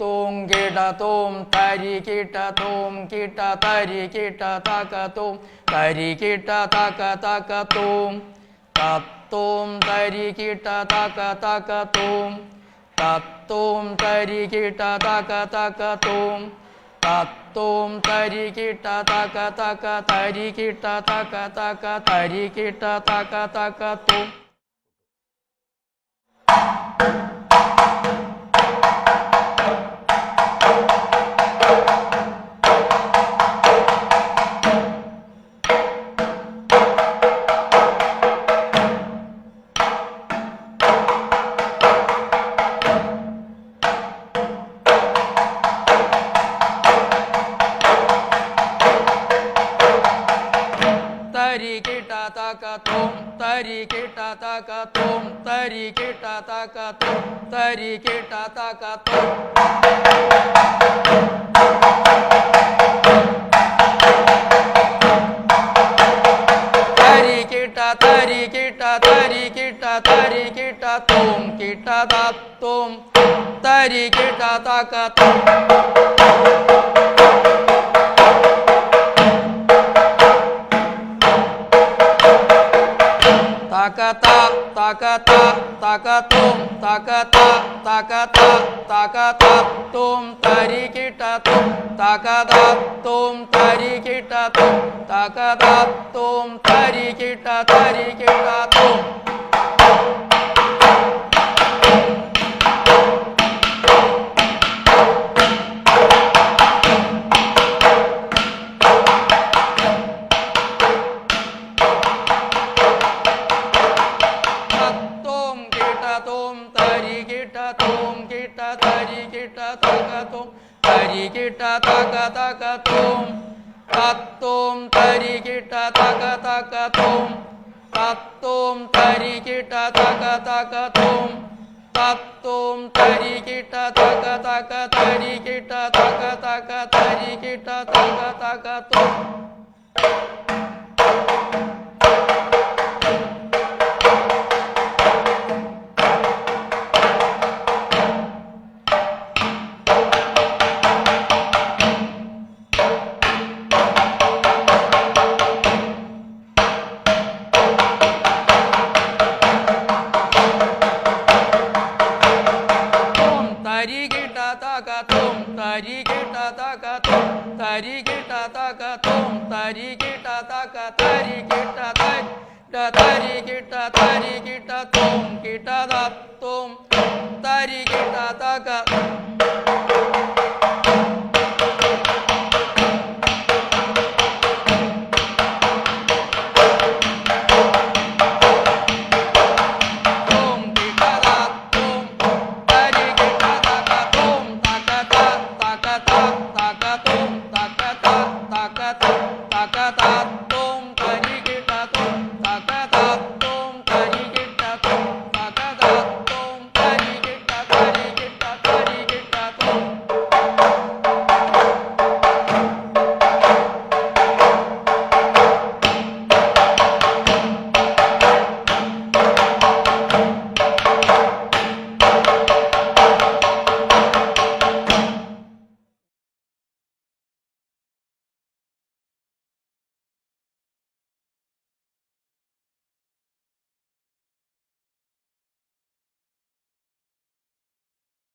തൂം കിട തൂം തരി കിട്ട തൂം കിട്ട തരി കിട്ട തക തൂം തരി കിട്ട തക തക തൂം. തത്തൂം തരി കിട്ട തക തക തൂം. തത്തൂം തരി കിട്ട തക തക തൂം. തത്തൂം തരി കിട്ട തക തക തരി കിട്ട തക തക തരി കിട്ട തക തക തൂം. തരി കിട്ട തക തരികിട്ടതകതും തരി കിട്ട തക തും തരി കിട്ട തക തും തരി കിട്ട തക തും തകത തകത തകതും തകത തകത തകത തും തരി കിട്ട തും തകത തും തരി കിട്ട തും തകത തും കിട്ട തരി കിട്ട തക തോം തരി കിട്ട തക തക തോം തത്തോം തരി കിട്ട തക തക തോം തത്തോം തക തക തക തക തരി തക തക തരി കിട്ട തക തും തരി കിട്ട തക തും തക തും തരി കിട്ട തക തരി കിട്ട തരി തരി കിട്ട തരി കിട്ട തും കിട്ട തും തരി കിട്ട തക